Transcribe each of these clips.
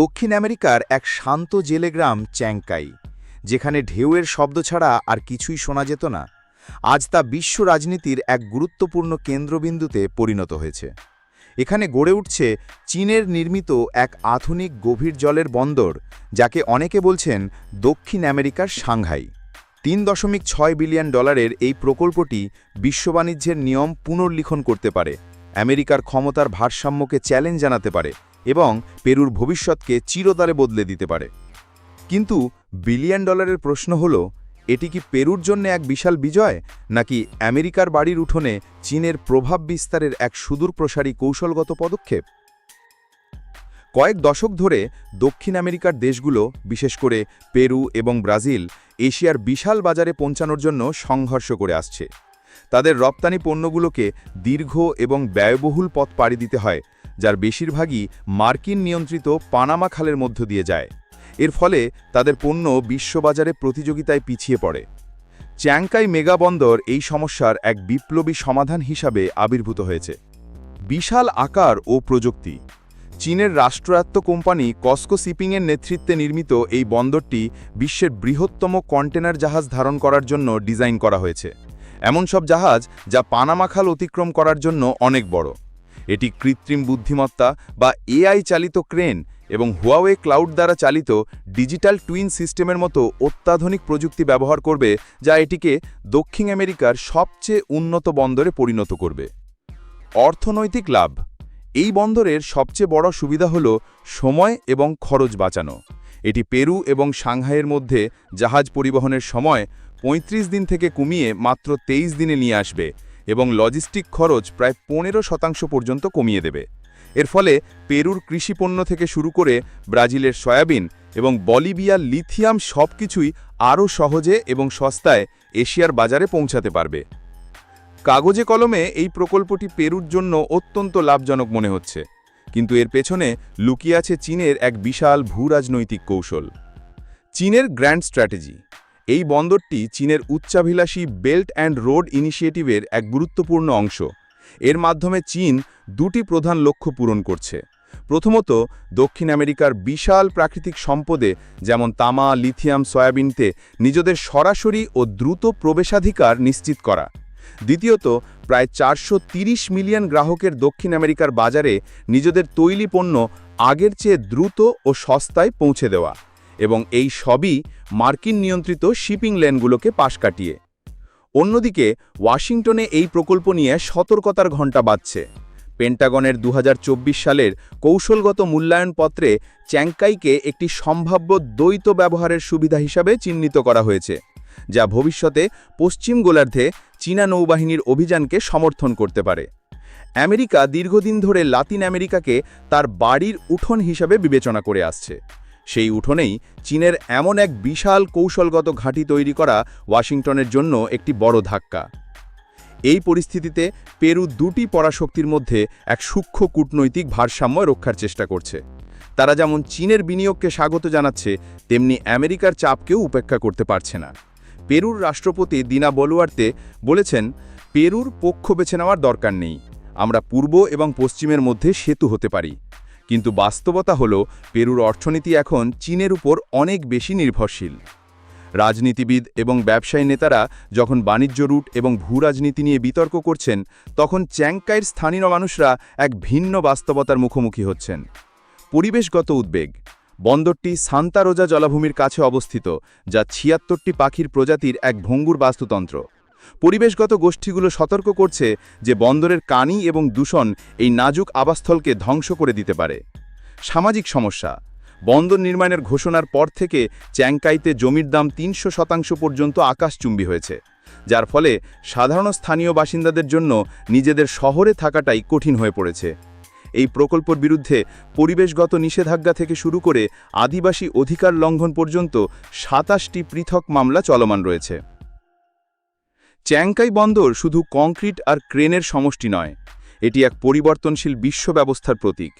দক্ষিণ আমেরিকার এক শান্ত জেলে গ্রাম চ্যাংকাই, যেখানে ঢেউয়ের শব্দ ছাড়া আর কিছুই শোনা যেত না, আজ তা বিশ্ব রাজনীতির এক গুরুত্বপূর্ণ কেন্দ্রবিন্দুতে পরিণত হয়েছে। এখানে গড়ে উঠছে চীনের নির্মিত এক আধুনিক গভীর জলের বন্দর, যাকে অনেকে বলছেন দক্ষিণ আমেরিকার সাংহাই। তিন দশমিক ছয় বিলিয়ন ডলারের এই প্রকল্পটি বিশ্ব বাণিজ্যের নিয়ম পুনর্লিখন করতে পারে, আমেরিকার ক্ষমতার ভারসাম্যকে চ্যালেঞ্জ জানাতে পারে এবং পেরুর ভবিষ্যৎকে চিরতরে বদলে দিতে পারে। কিন্তু বিলিয়ন ডলারের প্রশ্ন হল, এটি কি পেরুর জন্য এক বিশাল বিজয়, নাকি আমেরিকার বাড়ির উঠোনে চীনের প্রভাব বিস্তারের এক সুদূর প্রসারী কৌশলগত পদক্ষেপ? কয়েক দশক ধরে দক্ষিণ আমেরিকার দেশগুলো, বিশেষ করে পেরু এবং ব্রাজিল, এশিয়ার বিশাল বাজারে পৌঁছানোর জন্য সংঘর্ষ করে আসছে। তাদের রপ্তানি পণ্যগুলোকে দীর্ঘ এবং ব্যয়বহুল পথ পাড়ি দিতে হয় যার বেশিরভাগই মার্কিন নিয়ন্ত্রিত পানামা খালের মধ্য দিয়ে যায়। এর ফলে তাদের পণ্য বিশ্ববাজারে প্রতিযোগিতায় পিছিয়ে পড়ে। চ্যাংকাই মেগা বন্দর এই সমস্যার এক বিপ্লবী সমাধান হিসাবে আবির্ভূত হয়েছে। বিশাল আকার ও প্রযুক্তি। চীনের রাষ্ট্রায়ত্ত কোম্পানি কস্কো শিপিংয়ের নেতৃত্বে নির্মিত এই বন্দরটি বিশ্বের বৃহত্তম কন্টেনার জাহাজ ধারণ করার জন্য ডিজাইন করা হয়েছে। এমন সব জাহাজ যা পানামা খাল অতিক্রম করার জন্য অনেক বড়। এটি কৃত্রিম বুদ্ধিমত্তা বা এআই চালিত ক্রেন এবং হুয়াওয়ে ক্লাউড দ্বারা চালিত ডিজিটাল টুইন সিস্টেমের মতো অত্যাধুনিক প্রযুক্তি ব্যবহার করবে যা এটিকে দক্ষিণ আমেরিকার সবচেয়ে উন্নত বন্দরে পরিণত করবে। অর্থনৈতিক লাভ। এই বন্দরের সবচেয়ে বড় সুবিধা হল সময় এবং খরচ বাঁচানো। এটি পেরু এবং সাংহাইয়ের মধ্যে জাহাজ পরিবহনের সময় ৩৫ দিন থেকে কমিয়ে মাত্র ২৩ দিনে নিয়ে আসবে। এবং লজিস্টিক খরচ প্রায় পনেরো শতাংশ পর্যন্ত কমিয়ে দেবে। এর ফলে পেরুর কৃষিপণ্য থেকে শুরু করে ব্রাজিলের সয়াবিন এবং বলিভিয়ার লিথিয়াম সবকিছুই আরও সহজে এবং সস্তায় এশিয়ার বাজারে পৌঁছাতে পারবে। কাগজে কলমে এই প্রকল্পটি পেরুর জন্য অত্যন্ত লাভজনক মনে হচ্ছে। কিন্তু এর পেছনে লুকিয়ে আছে চীনের এক বিশাল ভূরাজনৈতিক কৌশল। চীনের গ্র্যান্ড স্ট্র্যাটেজি। এই বন্দরটি চীনের উচ্চাভিলাষী বেল্ট অ্যান্ড রোড ইনিশিয়েটিভের এক গুরুত্বপূর্ণ অংশ। এর মাধ্যমে চীন দুটি প্রধান লক্ষ্য পূরণ করছে। প্রথমত, দক্ষিণ আমেরিকার বিশাল প্রাকৃতিক সম্পদে, যেমন তামা, লিথিয়াম সয়াবিনতে নিজেদের সরাসরি ও দ্রুত প্রবেশাধিকার নিশ্চিত করা। দ্বিতীয়ত, প্রায় চারশো মিলিয়ন গ্রাহকের দক্ষিণ আমেরিকার বাজারে নিজেদের তৈলি পণ্য আগের চেয়ে দ্রুত ও সস্তায় পৌঁছে দেওয়া। এবং এই সবই মার্কিন নিয়ন্ত্রিত শিপিং লেনগুলোকে পাশ কাটিয়ে। অন্যদিকে, ওয়াশিংটনে এই প্রকল্প নিয়ে সতর্কতার ঘণ্টা বাজছে। পেন্টাগনের দু হাজার চব্বিশ সালের কৌশলগত মূল্যায়নপত্রে চ্যাংকাইকে একটি সম্ভাব্য দ্বৈত ব্যবহারের সুবিধা হিসাবে চিহ্নিত করা হয়েছে, যা ভবিষ্যতে পশ্চিম গোলার্ধে চীনা নৌবাহিনীর অভিযানকে সমর্থন করতে পারে। আমেরিকা দীর্ঘদিন ধরে লাতিন আমেরিকাকে তার বাড়ির উঠোন হিসাবে বিবেচনা করে আসছে। সেই উঠোনেই চীনের এমন এক বিশাল কৌশলগত ঘাঁটি তৈরি করা ওয়াশিংটনের জন্য একটি বড় ধাক্কা। এই পরিস্থিতিতে পেরু দুটি পরাশক্তির মধ্যে এক সূক্ষ্ম কূটনৈতিক ভারসাম্য রক্ষার চেষ্টা করছে। তারা যেমন চীনের বিনিয়োগকে স্বাগত জানাচ্ছে, তেমনি আমেরিকার চাপকেও উপেক্ষা করতে পারছে না। পেরুর রাষ্ট্রপতি দিনা বলুয়ার্তে বলেছেন, পেরুর পক্ষ বেছে নেওয়ার দরকার নেই। আমরা পূর্ব এবং পশ্চিমের মধ্যে সেতু হতে পারি। কিন্তু বাস্তবতা হল, পেরুর অর্থনীতি এখন চীনের উপর অনেক বেশি নির্ভরশীল। রাজনীতিবিদ এবং ব্যবসায়ী নেতারা যখন বাণিজ্য রুট এবং ভূরাজনীতি নিয়ে বিতর্ক করছেন, তখন চ্যাংকাইয়ের স্থানীয় মানুষরা এক ভিন্ন বাস্তবতার মুখোমুখি হচ্ছেন। পরিবেশগত উদ্বেগ। বন্দরটি সান্তারোজা জলাভূমির কাছে অবস্থিত, যা ছিয়াত্তরটি পাখির প্রজাতির এক ভঙ্গুর বাস্তুতন্ত্র। পরিবেশগত গোষ্ঠীগুলো সতর্ক করছে যে বন্দরের কানি এবং দূষণ এই নাজুক আবাসস্থলকে ধ্বংস করে দিতে পারে। সামাজিক সমস্যা। বন্দর নির্মাণের ঘোষণার পর থেকে চ্যাংকাইতে জমির দাম তিনশো শতাংশ পর্যন্ত আকাশচুম্বী হয়েছে, যার ফলে সাধারণ স্থানীয় বাসিন্দাদের জন্য নিজেদের শহরে থাকাটাই কঠিন হয়ে পড়েছে। এই প্রকল্পর বিরুদ্ধে পরিবেশগত নিষেধাজ্ঞা থেকে শুরু করে আদিবাসী অধিকার লঙ্ঘন পর্যন্ত সাতাশটি পৃথক মামলা চলমান রয়েছে। চ্যাংকাই বন্দর শুধু কংক্রিট আর ক্রেনের সমষ্টি নয়, এটি এক পরিবর্তনশীল বিশ্ব ব্যবস্থার প্রতীক।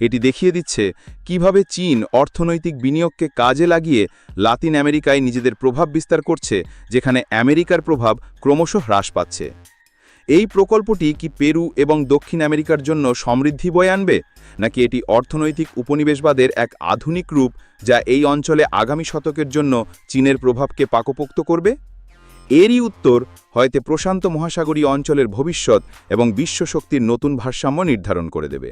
এটি দেখিয়ে দিচ্ছে কীভাবে চীন অর্থনৈতিক বিনিয়োগকে কাজে লাগিয়ে লাতিন আমেরিকায় নিজেদের প্রভাব বিস্তার করছে, যেখানে আমেরিকার প্রভাব ক্রমশ হ্রাস পাচ্ছে। এই প্রকল্পটি কি পেরু এবং দক্ষিণ আমেরিকার জন্য সমৃদ্ধি বয়ে আনবে, নাকি এটি অর্থনৈতিক উপনিবেশবাদের এক আধুনিক রূপ, যা এই অঞ্চলে আগামী শতকের জন্য চীনের প্রভাবকে পাকপোক্ত করবে? এরই উত্তর হয়তো প্রশান্ত মহাসাগরীয় অঞ্চলের ভবিষ্যৎ এবং বিশ্বশক্তির নতুন ভারসাম্য নির্ধারণ করে দেবে।